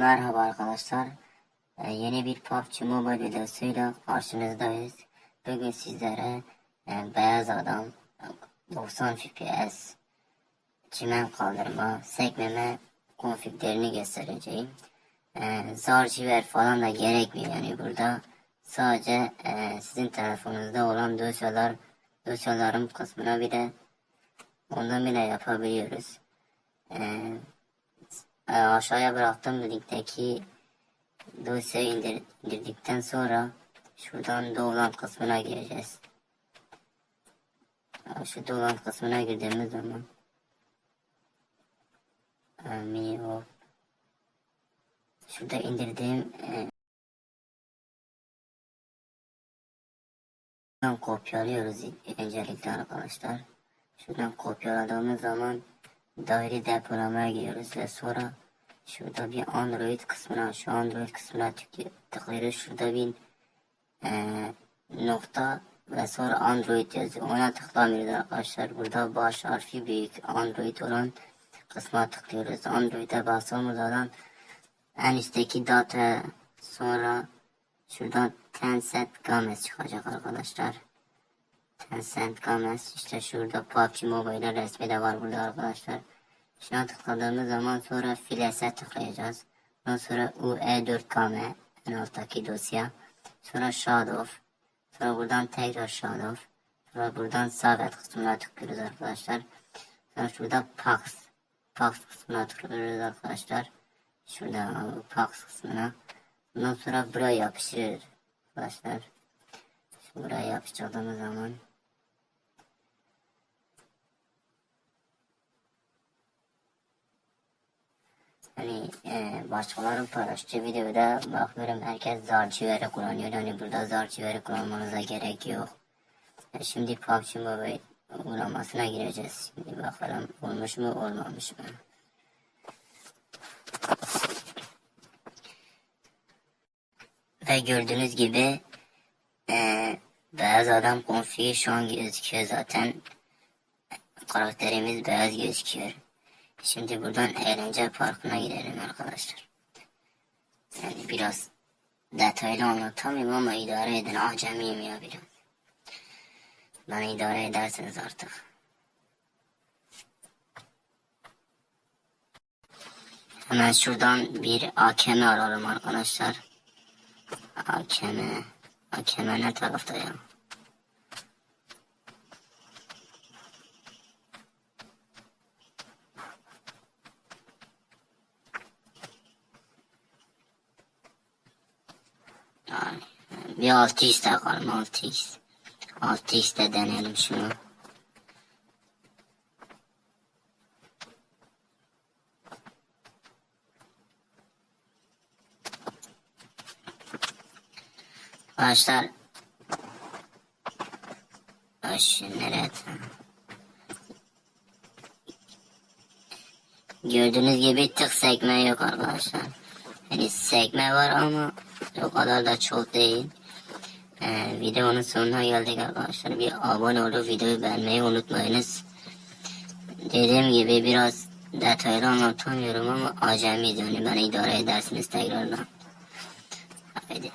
merhaba arkadaşlar. Ee, yeni bir PUBG Mobile videosuyla karşınızdayız. Bugün sizlere e, Beyaz Adam, e, 90 FPS, çimen kaldırma, sekmeme konfiglerini göstereceğim. E, Zarchiver falan da gerekmiyor yani burada. Sadece e, sizin telefonunuzda olan dosyalar, dosyalarım kısmına bile ondan bile yapabiliyoruz. E, e, aşağıya bıraktığım linkteki dosyayı indir, indirdikten sonra şuradan download kısmına gireceğiz. E, Şu download kısmına girdiğimiz zaman e, mini hop şurada indirdiğim e, kopyalıyoruz öncelikle arkadaşlar. Şuradan kopyaladığımız zaman daire depolamaya giriyoruz ve sonra şurada bir Android kısmına şu Android kısmına tıklı- tıklıyoruz. Şurada bir eee, nokta ve sonra Android yazıyor. Ona tıklamıyoruz arkadaşlar. Burada baş harfi büyük Android olan kısma tıklıyoruz. Android'e bastığımız zaman en üstteki data sonra şuradan Tencent Games çıkacak arkadaşlar. Tencent Games işte şurada PUBG Mobile resmi de var burada arkadaşlar. Şuna tıkladığımız zaman sonra Files'e tıklayacağız. Ondan sonra UE4KM en alttaki dosya. Sonra Shadow. Sonra buradan tekrar Shadow. Sonra buradan Savet kısmına tıklıyoruz arkadaşlar. Sonra şurada Pax. Pax kısmına tıklıyoruz arkadaşlar. Şurada Pax kısmına. Ondan sonra buraya yapıştırıyoruz arkadaşlar. Buraya yapıştırdığımız zaman Hani e, başkalarının paylaştığı videoda bakıyorum herkes zarçiveri kullanıyor. Hani burada zarçiveri kullanmanıza gerek yok. E, şimdi PUBG Mobile uygulamasına gireceğiz. Şimdi bakalım olmuş mu olmamış mı? Ve gördüğünüz gibi e, beyaz adam konfigi şu an gözüküyor zaten. Karakterimiz beyaz gözüküyor. Şimdi buradan eğlence parkına gidelim arkadaşlar. Yani biraz detaylı anlatamıyorum ama idare edin. Acemiyim ya biraz. Bana idare edersiniz artık. Hemen şuradan bir AKM alalım arkadaşlar. AKM. AKM ne tarafta ya? Yani bir 6x takalım 6x. 6x de deneyelim şunu. Arkadaşlar Baş nereye Gördüğünüz gibi tık sekme yok arkadaşlar. Yani sekme var ama o kadar da çok değil. Ee, videonun sonuna geldik arkadaşlar. Bir abone olup videoyu beğenmeyi unutmayınız. Dediğim gibi biraz detaylı anlatamıyorum ama acemi yani beni idare edersiniz tekrardan. Haydi.